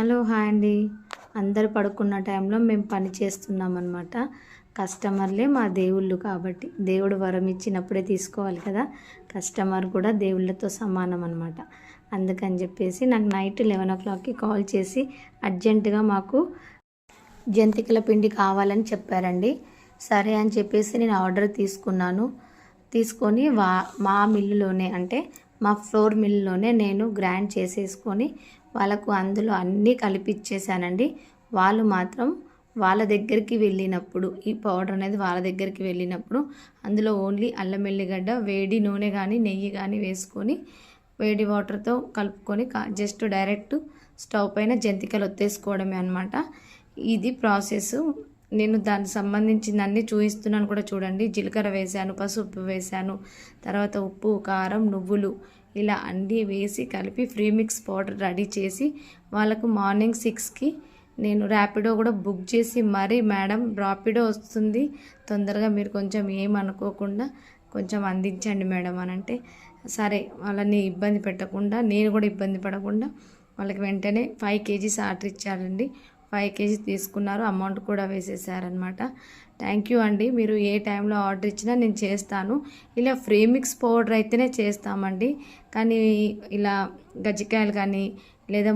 Hello hi అండి. అందరు పడుకున్న టైంలో మేము పని చేస్తున్నాం అనమాట కస్టమర్లే మా దేవుళ్ళు కాబట్టి దేవుడు వరం ఇచ్చినప్పుడే తీసుకోవాలి కదా. కస్టమర్ కూడా దేవుళ్ళతో సమానం అనమాట అందుకని చెప్పేసి నాకు నైట్ లెవెన్ ఓ క్లాక్కి కాల్ చేసి అర్జెంటుగా మాకు జంతికల పిండి కావాలని చెప్పారండి. సరే అని చెప్పేసి నేను ఆర్డర్ తీసుకున్నాను. తీసుకొని వా మా మిల్లులోనే అంటే మా ఫ్లోర్ మిల్లులోనే నేను గ్రైండ్ చేసేసుకొని వాళ్ళకు అందులో అన్నీ కలిపిచ్చేసానండి వాళ్ళు మాత్రం వాళ్ళ దగ్గరికి వెళ్ళినప్పుడు ఈ పౌడర్ అనేది వాళ్ళ దగ్గరికి వెళ్ళినప్పుడు అందులో ఓన్లీ అల్లం ఎల్లిగడ్డ వేడి నూనె కానీ నెయ్యి కానీ వేసుకొని వేడి వాటర్తో కలుపుకొని జస్ట్ డైరెక్ట్ స్టవ్ పైన జంతికలు ఒత్తేసుకోవడమే అనమాట ఇది ప్రాసెస్ నేను దానికి సంబంధించిన అన్ని చూపిస్తున్నాను కూడా చూడండి. జీలకర్ర వేసాను పసుపు వేసాను తర్వాత ఉప్పు కారం నువ్వులు ఇలా అన్నీ వేసి కలిపి ఫ్రీ మిక్స్ పౌడర్ రెడీ చేసి వాళ్ళకు మార్నింగ్ సిక్స్కి నేను ర్యాపిడో కూడా బుక్ చేసి మరీ మేడం ర్యాపిడో వస్తుంది. తొందరగా మీరు కొంచెం ఏమనుకోకుండా కొంచెం అందించండి మేడం అని అంటే సరే వాళ్ళని ఇబ్బంది పెట్టకుండా నేను కూడా ఇబ్బంది పడకుండా వాళ్ళకి వెంటనే ఫైవ్ కేజీస్ ఆర్డర్ ఇచ్చారండి. ఫైవ్ కేజీ తీసుకున్నారు. అమౌంట్ కూడా వేసేసారనమాట థ్యాంక్ యూ అండి. మీరు ఏ టైంలో ఆర్డర్ ఇచ్చినా నేను చేస్తాను. ఇలా ఫ్రీ మిక్స్ పౌడర్ అయితేనే చేస్తామండి. కానీ ఇలా గజ్జికాయలు కానీ లేదా